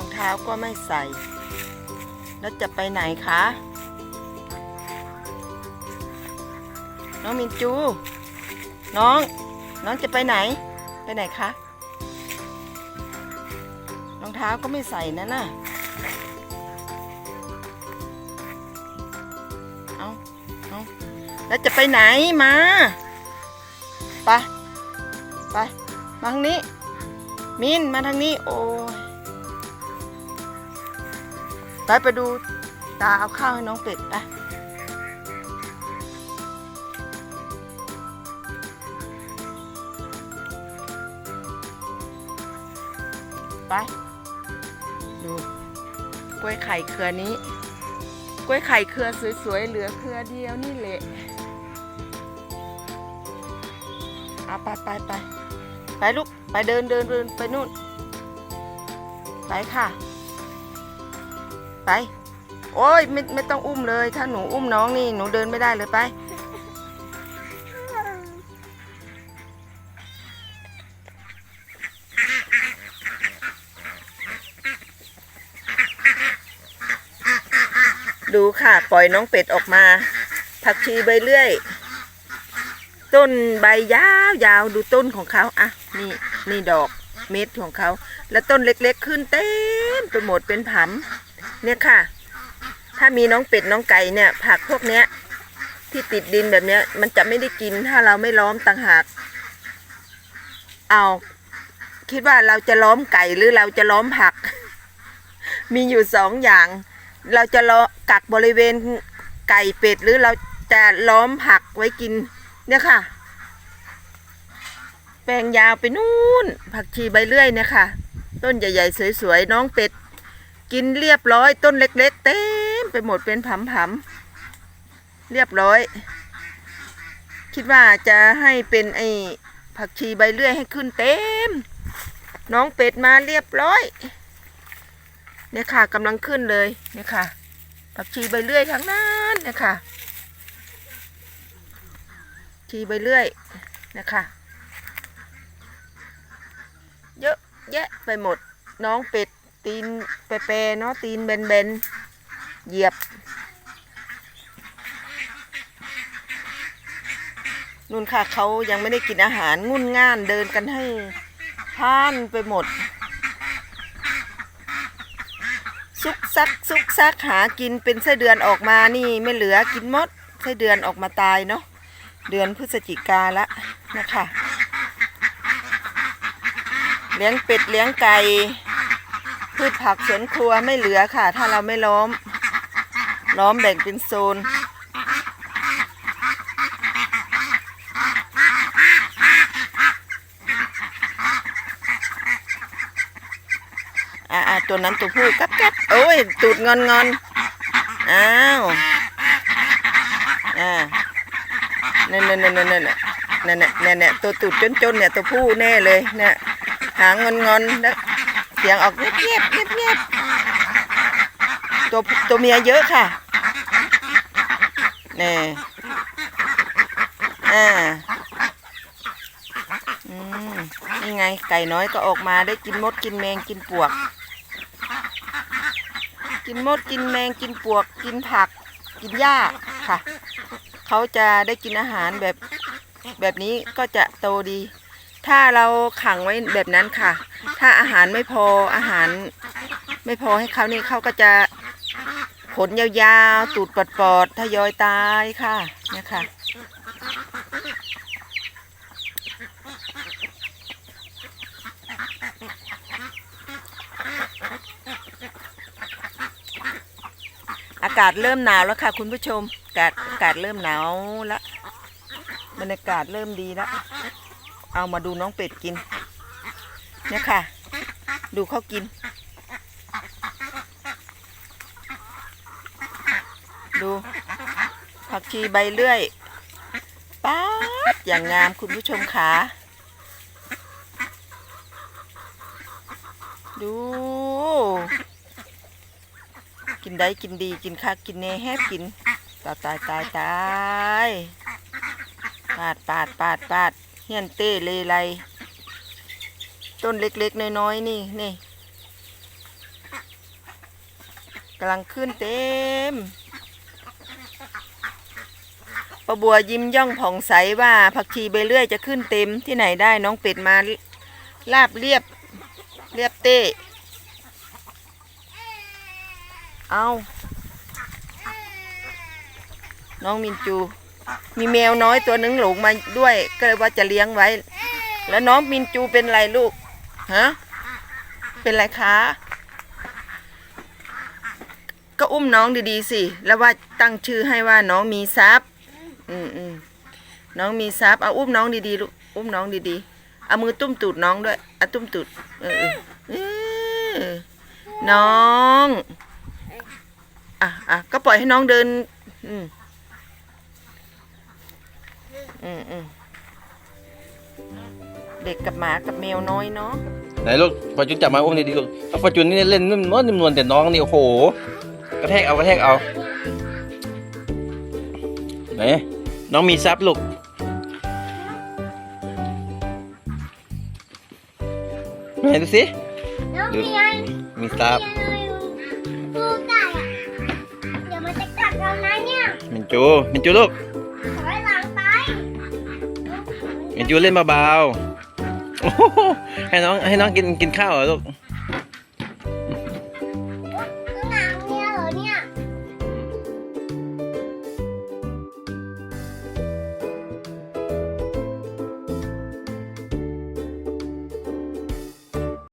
องเท้าก็ไม่ใส่ แล้วจะไปไหนคะ น้องมินจู น้อง น้องจะไปไหน ไปไหนคะ รองเท้าก็ไม่ใส่นะน่ะ เอาเอาแล้วจะไปไหนมา ไป ไป มาทางนี้ มิน มาทางนี้ โอ้ย ไปไปดูตาเอาข้าวให้น้องเป็ดไปไป ดูกล้วยไข่เครือนี้ กล้วยไข่เครือสวยๆ เหลือเครือเดียวนี่แหละเอาไปไปไปไปลูก ไปเดินเดินเดินไปนู่น ไปค่ะ ไป โอ้ยไม่ไม่ต้องอุ้มเลย ถ้าหนูอุ้มน้องนี่หนูเดินไม่ได้เลยไป ดูค่ะ ปล่อยน้องเป็ดออกมา ผักชีใบเลื่อย ต้นใบยาวยาวดูต้นของเขาอะนี่นี่ดอกเม็ดของเขา แล้วต้นเล็กๆขึ้นเต็มไปหมดเป็นผำ เนี่ยค่ะ ถ้ามีน้องเป็ดน้องไก่เนี่ย ผักพวกเนี้ย ที่ติดดินแบบเนี้ย มันจะไม่ได้กินถ้าเราไม่ล้อมต่างหาก เอาคิดว่าเราจะล้อมไก่หรือเราจะล้อมผัก มีอยู่สองอย่าง เราจะล้อกักบริเวณไก่เป็ดหรือเราจะล้อมผักไว้กิน เนี่ยค่ะ แปลงยาวไปนู่น ผักชีใบเลื่อยเนี่ยค่ะ ต้นใหญ่ๆ สวยๆ น้องเป็ด กินเรียบร้อยต้นเล็ก ๆ เต็มไปหมดเป็นผำๆเรียบร้อย คิดว่าจะให้เป็นไอ้ผักชีใบเลื่อยให้ขึ้นเต็ม น้องเป็ดมาเรียบร้อย เนี่ยค่ะกำลังขึ้นเลยเนี่ยค่ะ ผักชีใบเลื่อยทั้งนั้นเนี่ยค่ะชีใบเลื่อยนะคะเยอะแยะไปหมดน้องเป็ด ตีนเปเปๆเนาะตีนเบนเบนเหยียบนุ่นค่ะเขายังไม่ได้กินอาหารงุ่นง่านเดินกันให้พ่านไปหมด ซุกซักซุกซักหากินเป็นไส้เดือนออกมานี่ไม่เหลือกินหมดไส้เดือนออกมาตายเนาะเดือนพฤศจิกาละนะคะ เลี้ยงเป็ดเลี้ยงไก่ พืชผักสวนครัวไม่เหลือค่ะ ถ้าเราไม่ล้อม ล้อมแบ่งเป็นโซน อ่าตัวนั้นตัวผู้กัดกัดโอ้ย ตูดงอนงอนอ้าวอ่านั่นนั่นนั่นนั่นนั่นนั่นนั่นตัวตูดจนจนเนี่ยตัวผู้แน่เลยเนี่ยหางอนงอนแล้ว เสียงออกเงียบเงียบเงียบเงียบตัวตัวเมียเยอะค่ะเนี่ยอ่าอืมนี่ไงไก่น้อยก็ออกมาได้กินมดกินแมงกินปวก กินมดกินแมงกินปวก กินผัก กินหญ้าค่ะ เขาจะได้กินอาหารแบบแบบนี้ก็จะโตดี ถ้าเราขังไว้แบบนั้นค่ะ ถ้าอาหารไม่พออาหารไม่พอให้เขานี่เขาก็จะขนยาวๆ ตูดปอดๆทยอยตายค่ะนี่ค่ะอากาศเริ่มหนาวแล้วค่ะ คุณผู้ชมอากาศอากาศเริ่มหนาวแล้วบรรยากาศเริ่มดีแล้ว เอามาดูน้องเป็ดกิน เนี่ยค่ะ ดูเขากิน ดูผักชีใบเลื่อยป๊าดอย่างงามคุณผู้ชมขาดู กินได้กินดีกินคักกินเนแฮบกิน ตายตายตายตายปาดปาดปาดปาด เฮียนเต้เลไลต้นเล็กๆ น้อยๆ นี่นี่กำลังขึ้นเต็มประบัวยิ้มย่องผ่องใสว่าผักชีใบเลื่อยจะขึ้นเต็มที่ไหนได้น้องเป็ดมาลาบเรียบเรียบเต้ เอา น้องมินจู มีแมวน้อยตัวหนึ่งหลงมาด้วย ก็เลยว่าจะเลี้ยงไว้ แล้วน้องมินจูเป็นไรลูกฮะเป็นไรคะก็อุ้มน้องดีๆสิ แล้วว่าตั้งชื่อให้ว่าน้องมีทรัพย์ อืมอืมน้องมีทรัพย์เอาอุ้มน้องดีๆลูกอุ้มน้องดีๆ เอามือตุ้มตูดน้องด้วยเอาตุ้มตูดเออเออเออน้อง อะอะก็ปล่อยให้น้องเดิน อืม อืมอืมเด็กกับหมากับแมวน้อยเนาะไหนลูกปาจุนจับมาอุ้มดีๆลูกเอาปาจุนนี่เล่นนุ่มนวลนิ่มนวลแต่น้องนี่โอ้โหกระแทกเอากระแทกเอาไหนน้องมีซับลูกไหนดูสิแล้วเมียนมีซับดูไก่อะเดี๋ยวมันจะกัดเรานะเนี่ยมินจูมินจูลูก เห็นยูเล่นเบาๆให้น้องให้น้องกินกินข้าวเหรอลูก